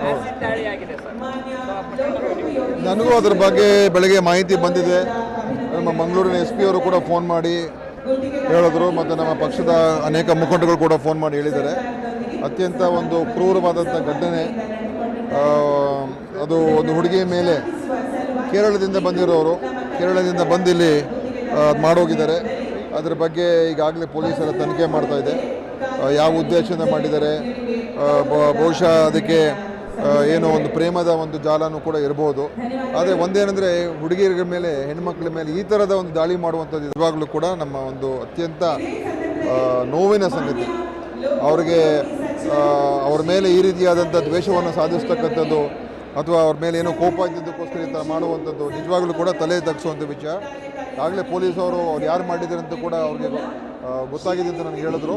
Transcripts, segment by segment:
ಆ ನನಗೂ ಅದ್ರ ಬಗ್ಗೆ ಬೆಳಗ್ಗೆ ಮಾಹಿತಿ ಬಂದಿದೆ. ನಮ್ಮ ಮಂಗಳೂರಿನ ಎಸ್ ಪಿ ಅವರು ಕೂಡ ಫೋನ್ ಮಾಡಿ ಹೇಳಿದ್ರು ಮತ್ತು ನಮ್ಮ ಪಕ್ಷದ ಅನೇಕ ಮುಖಂಡಗಳು ಕೂಡ ಫೋನ್ ಮಾಡಿ ಹೇಳಿದ್ದಾರೆ. ಅತ್ಯಂತ ಒಂದು ಕ್ರೂರವಾದಂಥ ಘಟನೆ ಆ, ಅದು ಒಂದು ಹುಡುಗಿಯ ಮೇಲೆ ಕೇರಳದಿಂದ ಬಂದಿರೋರು ಕೇರಳದಿಂದ ಬಂದಿಲ್ಲಿ ಇಲ್ಲಿ ಮಾಡೋಗಿದ್ದಾರೆ. ಅದ್ರ ಬಗ್ಗೆ ಈಗಾಗಲೇ ಪೊಲೀಸರ ತನಿಖೆ ಮಾಡ್ತಾ ಇದೆ. ಯಾವ ಉದ್ದೇಶದಿಂದ ಮಾಡಿದ್ದಾರೆ? ಬಹುಶಃ ಅದಕ್ಕೆ ಏನೋ ಒಂದು ಪ್ರೇಮದ ಒಂದು ಜಾಲನೂ ಕೂಡ ಇರ್ಬೋದು. ಆದರೆ ಒಂದೇನೆಂದರೆ, ಹುಡುಗಿಯರ ಮೇಲೆ, ಹೆಣ್ಮಕ್ಳ ಮೇಲೆ ಈ ಥರದ ಒಂದು ದಾಳಿ ಮಾಡುವಂಥದ್ದು ನಿಜವಾಗ್ಲೂ ಕೂಡ ನಮ್ಮ ಒಂದು ಅತ್ಯಂತ ನೋವಿನ ಸಂಗತಿ. ಅವ್ರಿಗೆ ಅವ್ರ ಮೇಲೆ ಈ ರೀತಿಯಾದಂಥ ದ್ವೇಷವನ್ನು ಸಾಧಿಸ್ತಕ್ಕಂಥದ್ದು ಅಥವಾ ಅವ್ರ ಮೇಲೆ ಏನೋ ಕೋಪ ಇದ್ದಿದ್ದಕ್ಕೋಸ್ಕರ ಈ ಥರ ಮಾಡುವಂಥದ್ದು ನಿಜವಾಗ್ಲೂ ಕೂಡ ತಲೆ ತಗ್ಸುವಂಥ ವಿಷಯ ಆಗಲೇ ಪೊಲೀಸವರು ಅವ್ರು ಯಾರು ಮಾಡಿದ್ದಾರೆ ಕೂಡ ಅವ್ರಿಗೆ ಗೊತ್ತಾಗಿದೆ ಅಂತ ನನಗೆ ಹೇಳಿದ್ರು.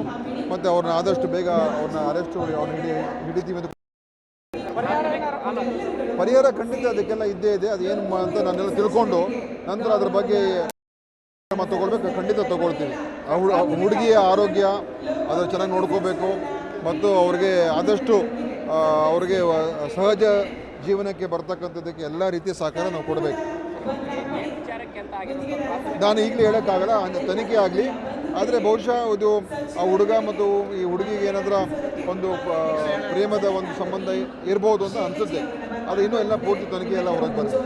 ಮತ್ತು ಅವ್ರನ್ನ ಆದಷ್ಟು ಬೇಗ ಅವ್ರನ್ನ ಅರೆಸ್ಟ್ ಅವ್ರನ್ನ ಹಿಡಿ, ಹಿಡಿತೀವಿ ಅಂತ ಪರಿಹಾರ ಖಂಡಿತ ಅದಕ್ಕೆಲ್ಲ ಇದ್ದೇ ಇದೆ. ಅದು ಏನು ಅಂತ ನಾನೆಲ್ಲ ತಿಳ್ಕೊಂಡು ನಂತರ ಅದ್ರ ಬಗ್ಗೆ ಕ್ರಮ ತಗೊಳ್ಬೇಕು. ಖಂಡಿತ ತಗೊಳ್ತೀವಿ. ಹುಡುಗಿಯ ಆರೋಗ್ಯ ಅದನ್ನು ಚೆನ್ನಾಗಿ ನೋಡ್ಕೋಬೇಕು. ಮತ್ತು ಅವ್ರಿಗೆ ಆದಷ್ಟು ಅವ್ರಿಗೆ ಸಹಜ ಜೀವನಕ್ಕೆ ಬರ್ತಕ್ಕಂಥದ್ದಕ್ಕೆ ಎಲ್ಲ ರೀತಿಯ ಸಹಕಾರ ನಾವು ಕೊಡಬೇಕು. ನಾನು ಈಗಲೇ ಹೇಳೋಕ್ಕಾಗಲ್ಲ. ತನಿಖೆ ಆಗಲಿ. ಆದರೆ ಬಹುಶಃ ಇದು ಆ ಹುಡುಗ ಮತ್ತು ಈ ಹುಡುಗಿಗೆ ಏನಾದರೂ ಒಂದು ಪ್ರೇಮದ ಒಂದು ಸಂಬಂಧ ಇರ್ಬೋದು ಅಂತ ಅನಿಸುತ್ತೆ. ಅದು ಇನ್ನೂ ಎಲ್ಲ ಪೂರ್ತಿ ತನಿಖೆ ಎಲ್ಲ ಹೊರಗೆ ಬರುತ್ತೆ.